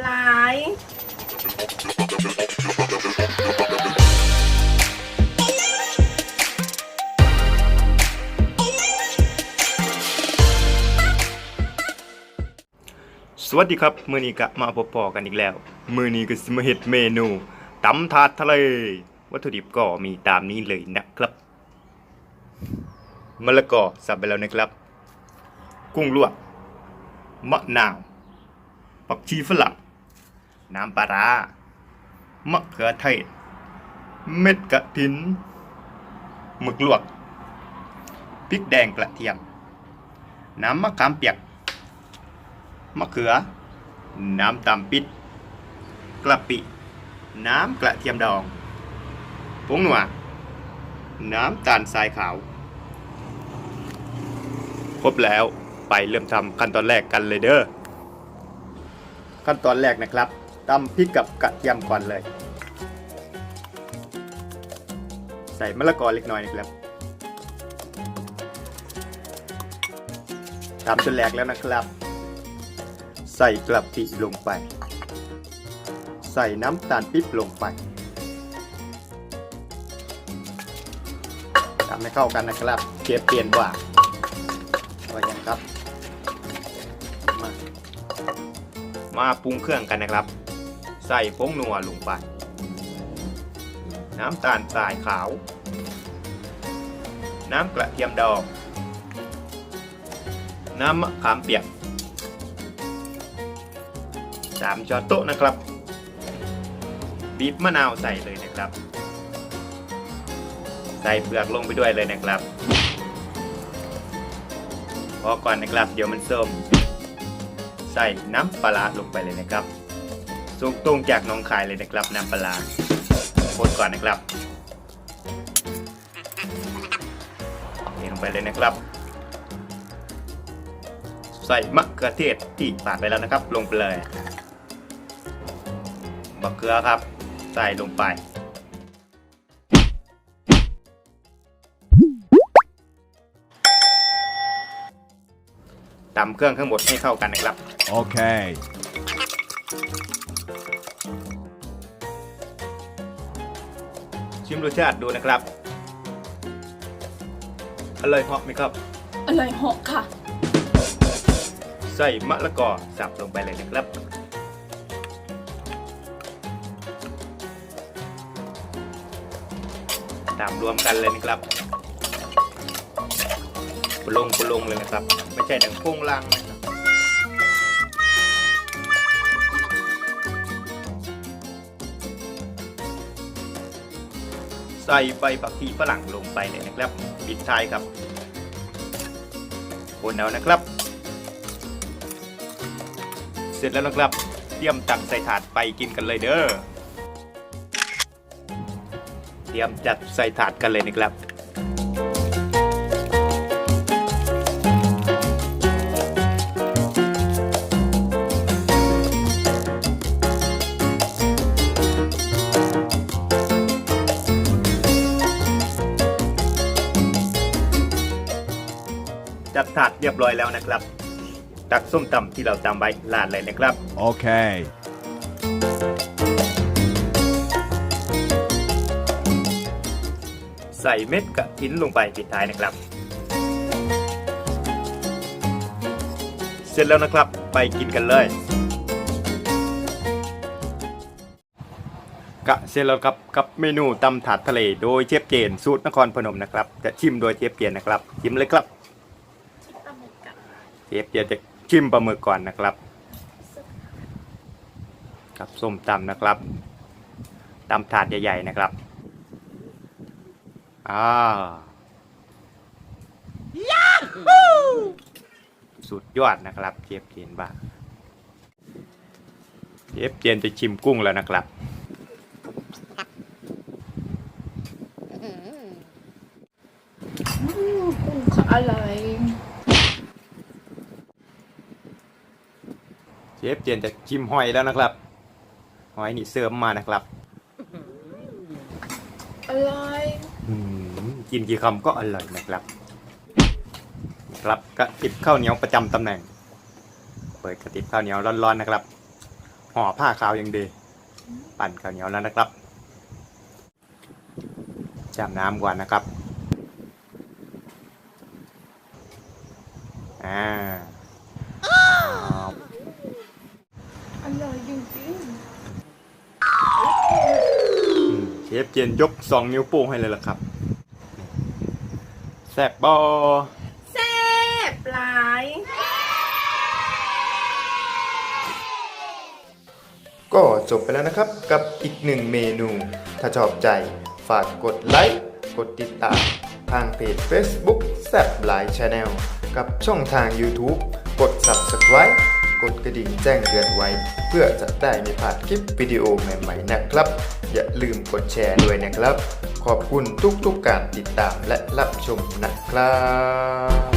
หลายสวัสดีครับมือนี้ก็มาพบพอกันอีกแล้ว มือนี้ก็สมาเฮ็ดเมนูตำถาดทะเล วัตถุดิบก็มีตามนี้เลยนะครับมะละกอสับไปแล้วนะครับ กุ้งลวกมะนาว ผักชีฝรั่ง น้ำปลาร้ามะเขือเทศ เม็ดกระถิน หมึกลวก พริกแดงกระเทียม น้ำมะขามเปียก มะเขือ น้ำตำปิด กระปิ น้ำกระเทียมดอง ผงหนัว น้ำตาลทรายขาว ครบแล้วไปเริ่มทำขั้นตอนแรกกันเลยเด้อขั้นตอนแรกนะครับ ตำพริกกับกระเทียมก่อนเลย ใส่มะละกอเล็กน้อยนะครับตำจนแหลกแล้วนะครับ ใส่กระปิลงไป ใส่น้ำตาลปิ๊บลงไปทำให้เข้ากันนะครับเชฟเปลี่ยนว่าว่าอย่างครับ มามาปรุงเครื่องกันนะครับ ส่ผงนัวลงไป น้ำตาลทรายขาว น้ำกระเทียมดอง น้ำมะขามเปียกสามช้อนโต๊ะนะครับบีบมะนาวใส่เลยนะครับ ใส่เปลือกลงไปด้วยเลยนะครับพอก่อนนะครับเดี๋ยวมันส้มใส่น้ำปลาร้าลงไปเลยนะครับ สูงตรงจากหน้องคายเลยนะครับน้ำปลาร้าคนก่อนนะครับเทลงไปเลยนะครับ ใส่มะเขือเทศที่ปาดไปแล้วนะครับ ลงไปเลยมะเขือครับ ใส่ลงไปตำเครื่องทั้งหมดให้เข้ากันนะครับ Okay. ชิม รสชาติดูนะครับ อร่อยเหาะไหมครับ อร่อยเหาะค่ะ ใส่มะละกอสับลงไปเลยนะครับ ตามรวมกันเลยนะครับปรุงปรุงเลยนะครับ ไม่ใช่ดังโป้งลังนะครับ ส่ใบผักชีฝรั่งลงไปเลยนะครับปิดท้ายครับคนเอานะครับ เสร็จแล้วนะครับ เตรียมตักใส่ถาดไปกินกันเลยเด้อ เตรียมจัดใส่ถาดกันเลยนะครับ จัดถาดเรียบร้อยแล้วนะครับ ตักส้มตำที่เราตำไว้ลาดเลยนะครับ Okay. ใส่เม็ดกระถินลงไปปิดท้ายนะครับ เสร็จแล้วนะครับไปกินกันเลยกะเสร็จแล้วครับกับเมนูตำถาดทะเลโดยเชฟเจนสูตรนครพนมนะครับ จะชิมโดยเชฟเจนนะครับชิมเลยครับเช ฟเจนจะชิมปลาหมึกก่อนนะครับกับส้มตำนะครับตำถาดใหญ่ๆนะครับอ่าสุดยอดนะครับเชฟเจนบ้าเชฟเจนจะชิมกุ้งแล้วนะครับ กุ้งค่ะอร่อย เชฟเจนจะชิมหอยแล้วนะครับ หอยนี่เสริมมานะครับอร่อยอืมกินกี่คำก็อร่อยนะครับครับกระติบข้าวเหนียวประจำตำแหน่ง เปิดกระติบข้าวเหนียวร้อนๆนะครับ ห่อผ้าขาวยังดี ปั่นข้าวเหนียวแล้วนะครับจำน้ำก่อนนะครับ อ่า ฟเจนยกสองนิ้วโป้งให้เลยล่ะครับ แซ่บบอๆแซ่บหลายก็จบไปแล้วนะครับกับอีกหนึ่งเมนู ถ้าชอบใจฝากกดไลค์ กดติดตาม ทางเพจ Facebook แซบหลายชาแนลกับช่องทาง YouTube กด Subscribe กดกระดิ่งแจ้งเตือนไว้ เพื่อจะได้ไม่พลาดคลิปวิดีโอใหม่ๆนะครับ อย่าลืมกดแชร์ด้วยนะครับ ขอบคุณทุกๆกการติดตามและรับชมนะครับ